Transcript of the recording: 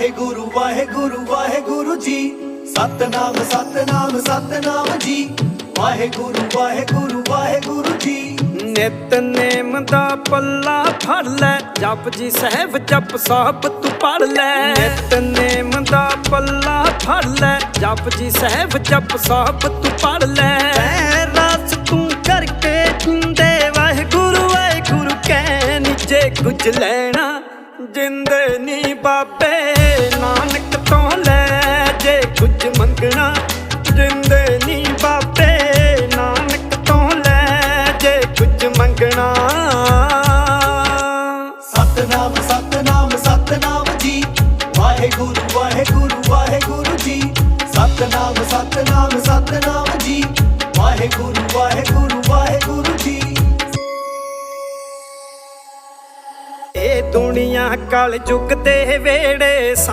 ਵਾਹਿਗੁਰੂ ਵਾਹਿਗੁਰੂ ਵਾਹਿਗੁਰੂ ਜੀ। ਸਤਨਾਮ ਸਤਨਾਮ ਸਤਨਾਮ ਜੀ। ਵਾਹਿਗੁਰੂ ਵਾਹਿਗੁਰੂ ਵਾਹਿਗੁਰੂ ਜੀ। ਨਿਤਨੇਮ ਦਾ ਪੱਲਾ ਫੜ ਲੈ। ਜਪ ਜੀ ਸਹਿਬ ਜਪ ਸਾਹਿਬ ਤੂੰ ਪੜ ਲੈ। ਨਿਤਨੇਮ ਦਾ ਪੱਲਾ ਫੜ ਲੈ। ਜਪ ਜੀ ਸਹਿਬ ਜਪ ਸਾਹਿਬ ਤੂੰ ਪੜ ਲੈ। ਰਸ ਤੂੰ ਕਰਕੇ ਜਿੰਦੇ ਵਾਹਿਗੁਰੂ ਵਾਹਿਗੁਰੂ ਕਹਿ ਨੀ ਜੇ ਕੁਝ ਲੈਣਾ। ਜਿੰਦੇ ਨੀ ਬਾਬੇ, ਨਾਨਕ ਤੋਂ ਲੈ ਜੇ ਕੁਝ ਮੰਗਣਾ। ਜਿੰਦੇ ਨੀ ਬਾਬੇ, ਨਾਨਕ ਤੋਂ ਲੈ ਜੇ ਕੁਝ ਮੰਗਣਾ। ਸਤਨਾਮ ਸਤਨਾਮ ਸਤਨਾਮ ਜੀ। ਵਾਹਿਗੁਰੂ ਵਾਹਿਗੁਰੂ ਵਾਹਿਗੁਰੂ ਜੀ। ਸਤਨਾਮ ਸਤਨਾਮ ਸਤਨਾਮ ਜੀ। ਵਾਹਿਗੁਰੂ ਵਾਹਿਗੁਰੂ ਵਾਹਿਗੁਰੂ ਇਹ ਦੁਨੀਆ ਕਲ ਯੁੱਗ ਦੇ ਵੇੜੇ